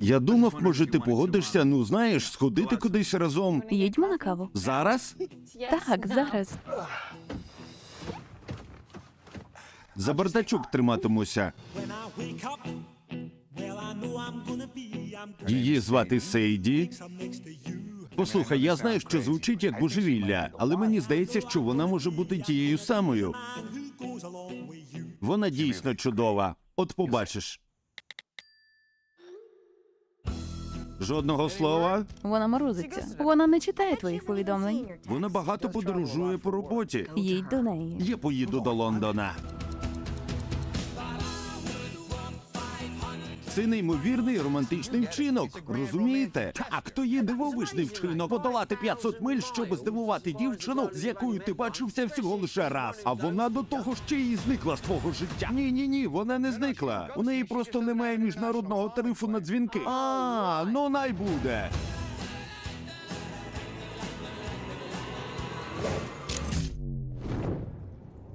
Я думав, може, ти погодишся, ну знаєш, сходити кудись разом. Їдьмо на каву. Зараз? Так, зараз. За бардачок триматимуся. Її звати Сейді. Послухай, я знаю, що звучить як божевілля, але мені здається, що вона може бути тією самою. Вона дійсно чудова. От побачиш. Жодного слова. Вона морозиться. Вона не читає твоїх повідомлень. Вона багато подорожує по роботі. Їдь до неї. Я поїду до Лондона. Це неймовірний романтичний вчинок. Розумієте? Так, то є дивовижний вчинок подолати 500 миль, щоб здивувати дівчину, з якою ти бачився всього лише раз. А вона до того ще й зникла з твого життя. Ні, ні, ні, вона не зникла. У неї просто немає міжнародного тарифу на дзвінки. А, ну най буде.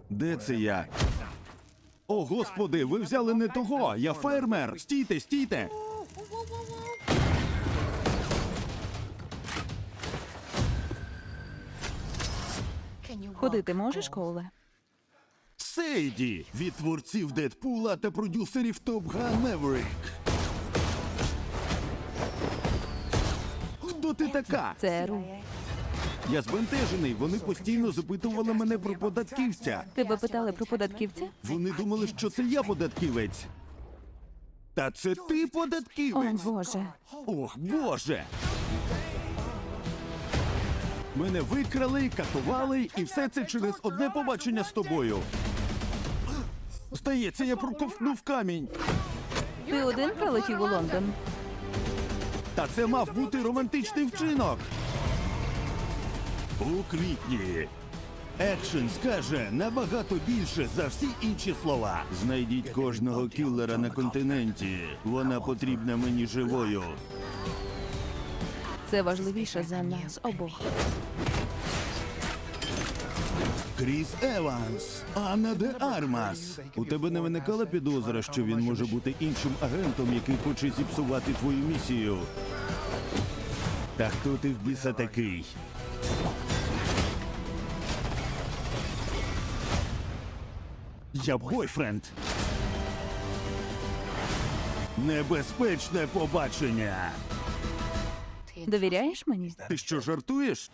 Де це я? О, господи, ви взяли не того. Я фермер. Стійте, стійте. Ходити можеш, Коуле? Сейді від творців Дедпула та продюсерів Top Gun Maverick. Хто ти така? Це Ру. Я збентежений. Вони постійно запитували мене про податківця. Тебе питали про податківця? Вони думали, що це я податківець. Та це ти О, податківець. Боже. Ох, Боже! Мене викрали, катували, і все це через одне побачення з тобою. Здається, я проковтнув камінь. Ти один прилетів у Лондон. Та це мав бути романтичний вчинок. У квітні. Екшен скаже набагато більше за всі інші слова. Знайдіть кожного кіллера на континенті. Вона потрібна мені живою. Це важливіше за нас обох. Кріс Еванс, Анна де Армас. У тебе не виникала підозра, що він може бути іншим агентом, який хоче зіпсувати твою місію. Та хто ти в біса такий? Я бойфренд. Небезпечне побачення. Довіряєш мені? Ти що жартуєш?